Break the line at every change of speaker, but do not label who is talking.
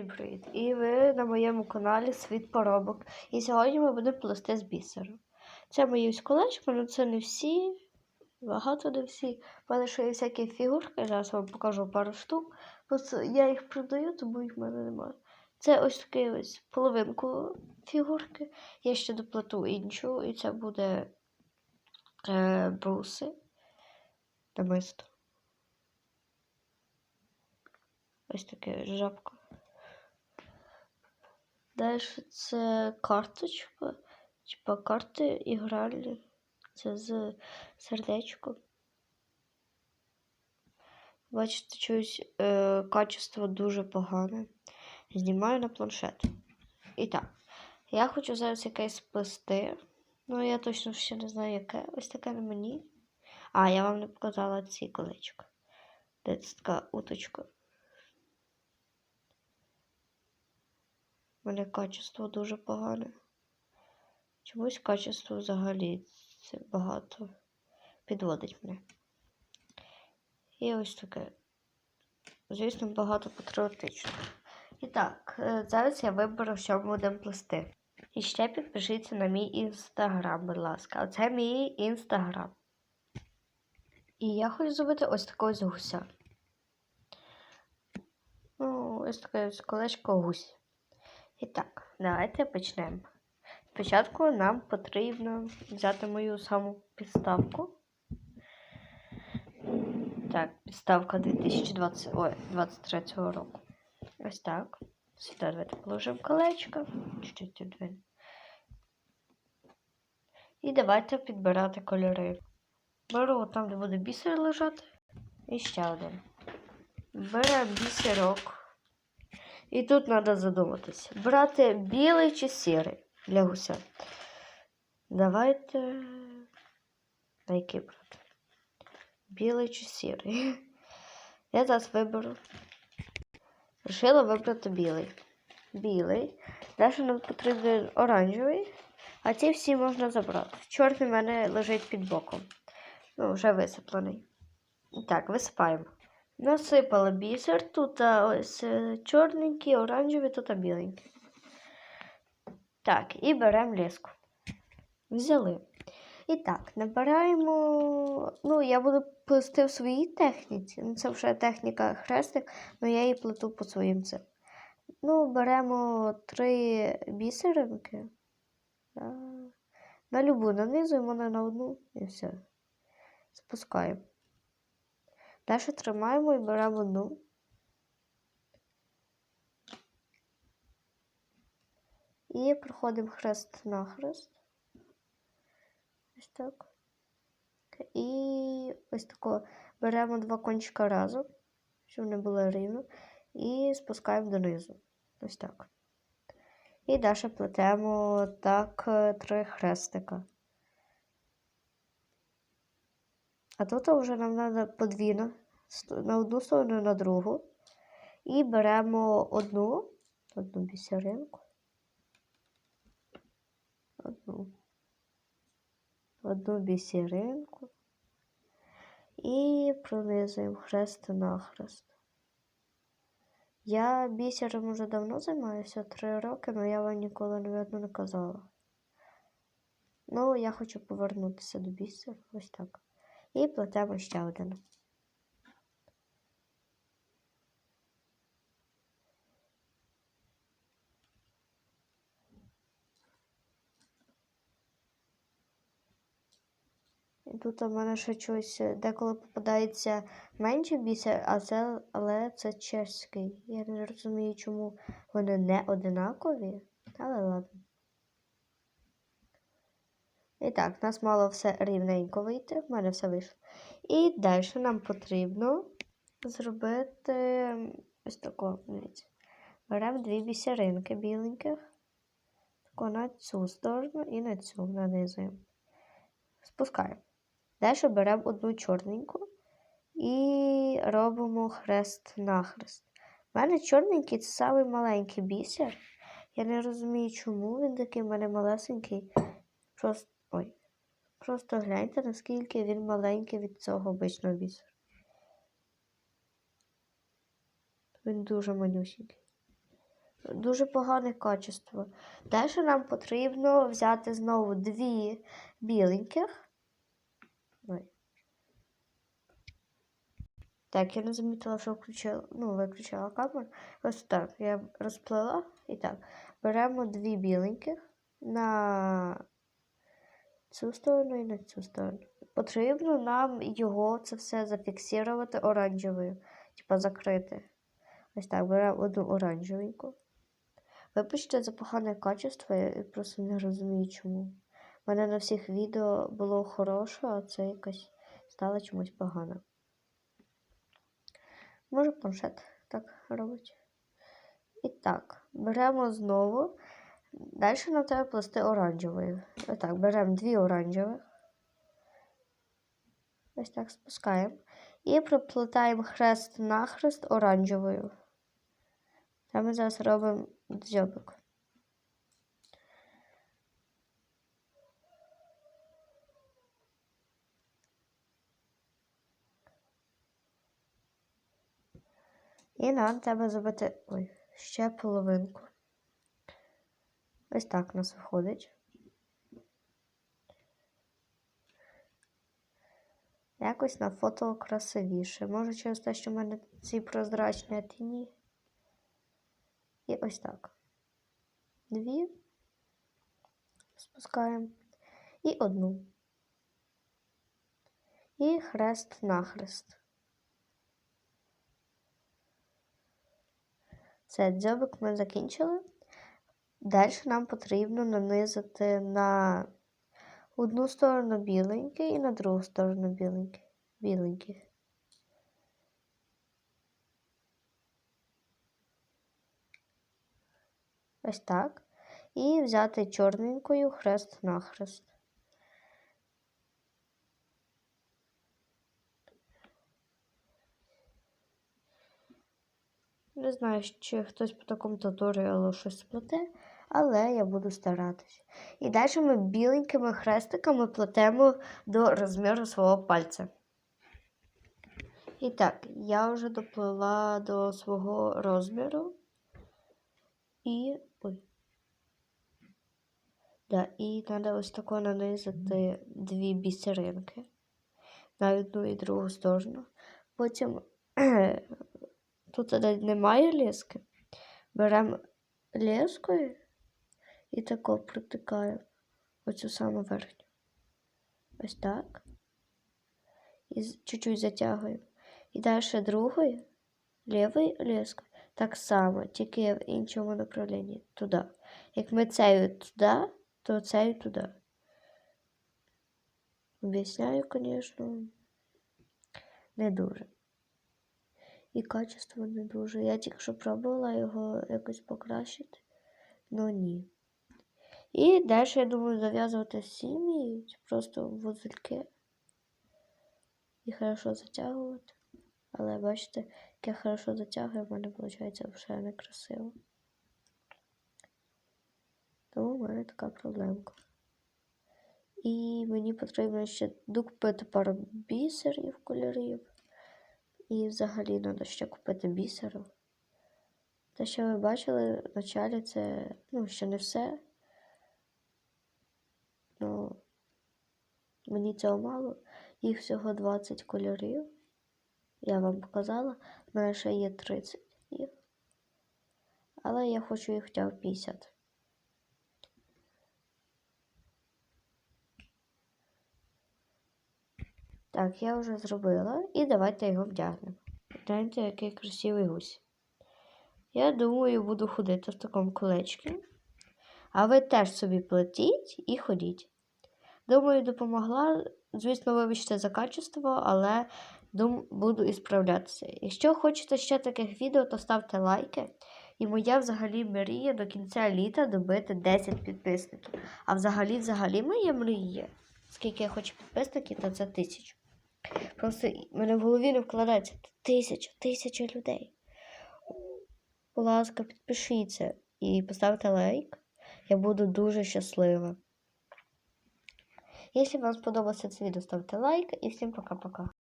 Всім привіт! І ви на моєму каналі Світ Поробок. І сьогодні ми будемо плести з бісеру. Це мої ось колечки, але це не всі, багато не всі. У мене ще є всякі фігурки, зараз вам покажу пару штук. Просто я їх продаю, тому їх в мене немає. Це ось такий ось половинку фігурки. Я ще доплату іншу, і це буде е, бруси. Намисто. Ось таке жабка. Далі це карточка, типа карти ігральні. Це з сердечком. Бачите, щось е, качество дуже погане. Знімаю на планшет. І так, я хочу зараз якесь сплести. Ну, я точно ще не знаю, яке. Ось таке на мені. А, я вам не показала ці колечка. Це така уточка. У мене качество дуже погане. Чомусь качество взагалі це багато підводить мене. І ось таке. Звісно, багато патріотично. І так, е, зараз я виберу, що ми будемо плести. І ще підпишіться на мій інстаграм, будь ласка. Оце мій інстаграм. І я хочу зробити ось такого гуся. Ну, ось таке колечко гусь. І так, давайте почнемо. Спочатку нам потрібно взяти мою саму підставку. Так, підставка 2023 року. Ось так. Сюди давайте положимо колечко. Чуть-чуть. І давайте підбирати кольори. Беру там, де буде бісер лежати. І ще один. Беремо бісерок. І тут треба задуматися. Брати білий чи сірий для гуся. Давайте. На який брати? Білий чи сірий. Я зараз виберу. Рішила вибрати білий. Білий. Далі нам потрібен оранжевий, а ці всі можна забрати. Чорний в мене лежить під боком. Ну, вже висиплений. І так, висипаємо. Насипала бісер, тут ось е, чорненький, оранжевий, тут біленький. Так, і беремо ліску. Взяли. І так, набираємо. Ну, я буду плести в своїй техніці. Ну, це вже техніка хрестик, але я її плету по своїм цим. Ну, беремо три бісеринки. На любу нанизуємо на одну і все. Спускаємо. Далі тримаємо і беремо одну. І проходимо хрест на хрест. Ось так. І ось тако беремо два кончика разом, щоб вони були рівно, і спускаємо донизу. Ось так. І далі плетемо так три хрестика. А тут вже нам треба подвійно на одну сторону на другу. І беремо одну, одну бісеринку. Одну. Одну бісеринку. І пронизуємо хрест на хрест. Я бісером вже давно займаюся, три роки, але я вам ніколи, навіть, не казала. Ну, я хочу повернутися до бісеру. Ось так. І плетемо ще один. І тут у мене ще щось деколи попадається менше бісер, а це, але це чеський. Я не розумію, чому вони не одинакові, але ладно. І так, у нас мало все рівненько вийти, в мене все вийшло. І далі нам потрібно зробити ось дивіться. Беремо дві бісеринки біленьких. Таку на цю сторону і на цю нанизуємо. Спускаємо. Далі беремо одну чорненьку і робимо хрест-нахрест. У мене чорненький це самий маленький бісер. Я не розумію, чому він такий в мене малесенький. Просто ой. Просто гляньте, наскільки він маленький від цього обичного бісеру. Він дуже манюсінький. дуже погане качество. Далі нам потрібно взяти знову дві біленьких. Ой. Так, я не замітила, що включила, ну, виключила камеру. Ось так. Я розплила. І так. Беремо дві біленьких на цю сторону і на цю сторону. Потрібно нам його це все зафіксувати оранжевою. Типа закрити. Ось так, беремо одну оранжевеньку. Вибачте за погане качество, я просто не розумію чому. У мене на всіх відео було хороше, а це якось стало чомусь погано. Може планшет так робить. І так, беремо знову. Далі нам треба плести оранжевою. Отак, беремо дві оранжевих. Ось так спускаємо. І проплетаємо хрест-нахрест оранжевою. Та ми зараз робимо дзьобик. І нам треба зробити ой, ще половинку. Ось так у нас виходить. Якось на фото красивіше. Може через те, що в мене ці прозрачні а ті ні. І ось так. Дві. Спускаємо. І одну. І хрест нахрест. Це дзьобик ми закінчили. Далі нам потрібно нанизати на одну сторону біленький і на другу сторону біленький. біленький. Ось так. І взяти чорненькою хрест-нахрест. Не знаю, чи хтось по такому туторіалу щось сплете, але я буду старатись. І далі ми біленькими хрестиками плетемо до розміру свого пальця. І так, я вже доплила до свого розміру. І. Ой. Да, і треба ось тако нанизати дві бісеринки на одну і другу сторону. Потім тут немає лески. Беремо лескою і тако протикаємо оцю саму верхню. Ось так. І чуть-чуть затягуємо. І далі другою, лівою лескою. Так само, тільки в іншому направленні. Туди. Як ми цею туди, то цею туди. Об'ясняю, звісно, не дуже. І качество не дуже. Я тільки що пробувала його якось покращити, але ні. І далі, я думаю, зав'язувати сім'ї, просто вузельки. І хорошо затягувати. Але бачите, як я хорошо затягую, в мене виходить вже некрасиво. Тому в мене така проблемка. І мені потрібно ще докупити пару бісерів, кольорів. І взагалі треба ще купити бісеру. Те, що ви бачили в началі, це ну, ще не все. Ну, мені цього мало. Їх всього 20 кольорів. Я вам показала, в мене ще є 30 їх. Але я хочу їх хоча б 50. Так, я вже зробила і давайте його вдягнемо. Гляньте, який красивий гусь. Я думаю, буду ходити в такому колечку. А ви теж собі плетіть і ходіть. Думаю, допомогла. Звісно, вибачте за качество, але дум, буду справлятися. Якщо хочете ще таких відео, то ставте лайки. І моя взагалі мрія до кінця літа добити 10 підписників. А взагалі, взагалі, моя мрія, скільки я хочу підписників, то це тисячу. Просто в мене в голові не вкладається тисяча, тисяча людей. Будь ласка, підпишіться і поставте лайк. Я буду дуже щаслива. Якщо вам сподобалося це відео, ставте лайк і всім пока-пока.